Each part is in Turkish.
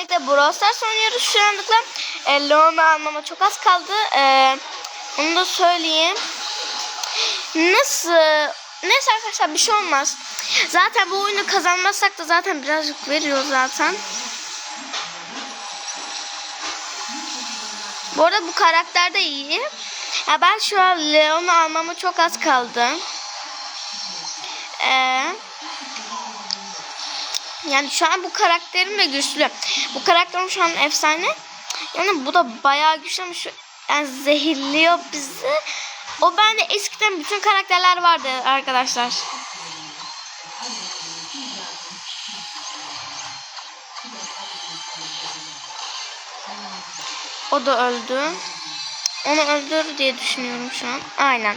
Birlikte Brawl Stars oynuyoruz şu anlıkla. E, Leon'u almama çok az kaldı. E, onu da söyleyeyim. Nasıl? Neyse arkadaşlar bir şey olmaz. Zaten bu oyunu kazanmazsak da zaten birazcık veriyor zaten. Bu arada bu karakter de iyi. Ya ben şu an Leon'u almama çok az kaldı. Eee yani şu an bu karakterim de güçlü. Bu karakterim şu an efsane. Yani bu da bayağı güçlü ama şu yani zehirliyor bizi. O bende eskiden bütün karakterler vardı arkadaşlar. O da öldü. Onu öldür diye düşünüyorum şu an. Aynen.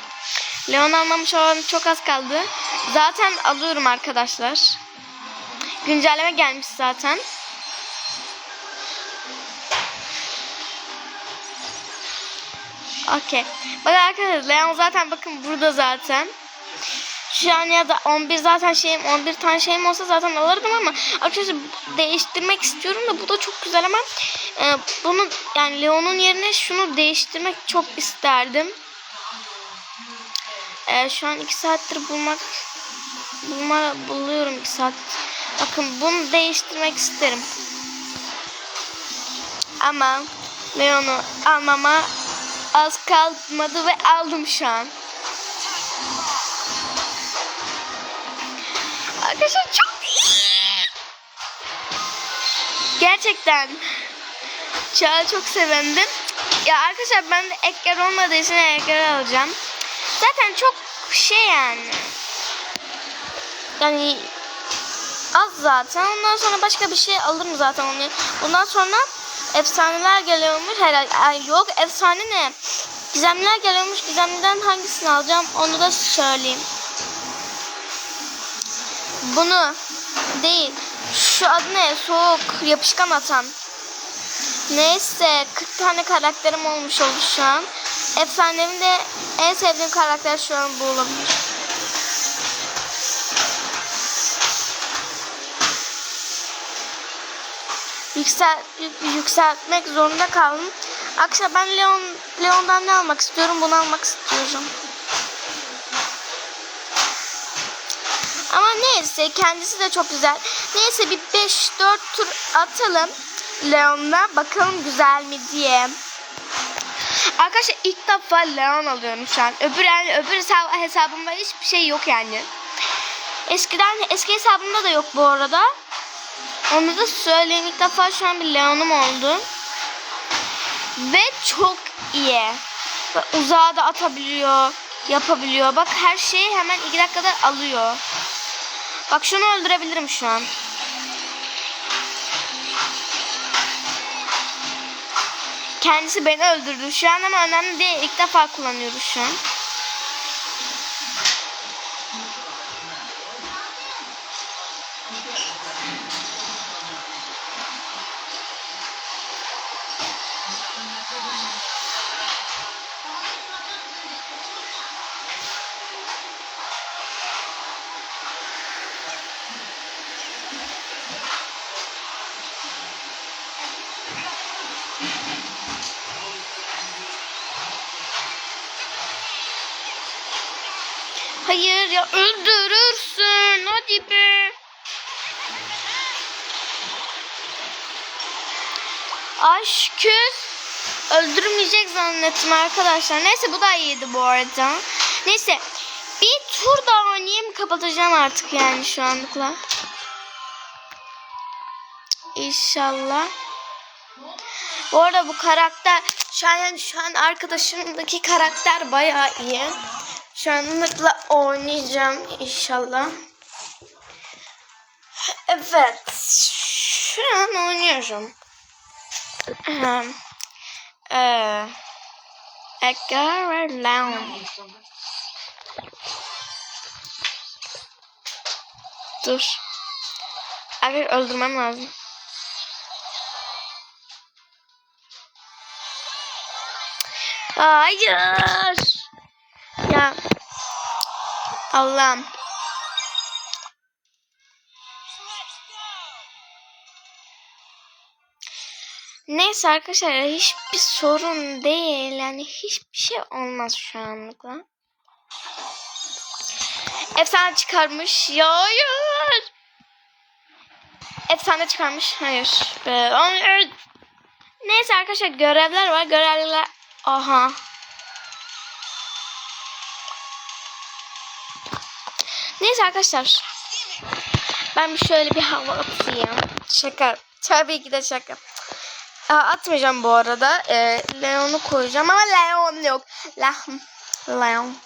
Leon almamış olan çok az kaldı. Zaten alıyorum arkadaşlar. Güncelleme gelmiş zaten. Okey. Bakın arkadaşlar Leon zaten bakın burada zaten. Şu an ya da 11 zaten şeyim 11 tane şeyim olsa zaten alırdım ama arkadaşlar değiştirmek istiyorum da bu da çok güzel ama e, bunu yani Leon'un yerine şunu değiştirmek çok isterdim. E, şu an 2 saattir bulmak bulma buluyorum 2 saat. Bakın bunu değiştirmek isterim. Ama Leon'u almama az kalmadı ve aldım şu an. Arkadaşlar çok iyi. Gerçekten. Çağ çok sevindim. Ya arkadaşlar ben de Edgar olmadığı için Edgar alacağım. Zaten çok şey yani. Yani az zaten. Ondan sonra başka bir şey alırım zaten onu. Ondan sonra efsaneler geliyormuş. Herhalde ay yok efsane ne? Gizemler geliyormuş. Gizemden hangisini alacağım onu da söyleyeyim. Bunu değil. Şu adı ne? Soğuk yapışkan atan. Neyse 40 tane karakterim olmuş oldu şu an. Efsanemin en sevdiğim karakter şu an bu olabilir. Yüksel, yük- yükseltmek zorunda kaldım. Akşam ben Leon Leon'dan ne almak istiyorum? Bunu almak istiyorum. Ama neyse kendisi de çok güzel. Neyse bir 5-4 tur atalım Leon'la. Bakalım güzel mi diye. Arkadaşlar ilk defa Leon alıyorum şu an. Öbür yani öbür hesab- hesabımda hiçbir şey yok yani. Eskiden eski hesabımda da yok bu arada. Onu da söyleyeyim ilk defa şu an bir Leon'um oldu. Ve çok iyi. Ve uzağa da atabiliyor. Yapabiliyor. Bak her şeyi hemen 2 dakikada alıyor. Bak şunu öldürebilirim şu an. Kendisi beni öldürdü şu an ama önemli değil. İlk defa kullanıyoruz şu an. Hayır ya öldürürsün. Hadi be. Aşkı öldürmeyecek zannettim arkadaşlar. Neyse bu da iyiydi bu arada. Neyse bir tur daha oynayayım kapatacağım artık yani şu anlıkla. İnşallah. Bu arada bu karakter şu an yani şu an arkadaşımdaki karakter bayağı iyi. Şu anlıkla oynayacağım inşallah. Evet. Şu an oynuyorum. Ee, Edgar Leon. Dur. Abi öldürmem lazım. Hayır. Ya. Allah'ım. Neyse arkadaşlar hiçbir sorun değil. Yani hiçbir şey olmaz şu anlıkla. Efsane çıkarmış. Hayır. Efsane çıkarmış. Hayır. Hayır. Neyse arkadaşlar görevler var. Görevler. Aha. Neyse arkadaşlar. Ben şöyle bir hava atayım. Şaka. Tabii ki de şaka. Aa, atmayacağım bu arada. Ee, Leon'u koyacağım ama Leon yok. Leon. Leon.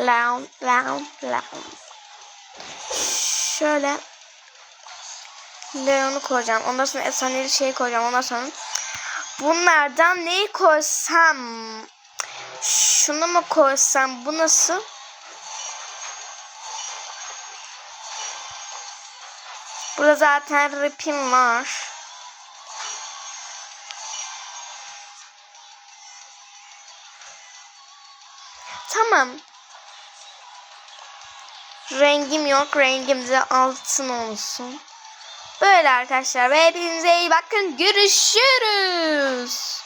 Leon. Leon. Leon. Şöyle. Leon'u koyacağım. Ondan sonra efsaneli şey koyacağım. Ondan sonra bunlardan neyi koysam? Şunu mu koysam? Bu nasıl? Burada zaten ripim var. Tamam. Rengim yok. Rengim de altın olsun. Böyle arkadaşlar. Ve hepinize iyi bakın. Görüşürüz.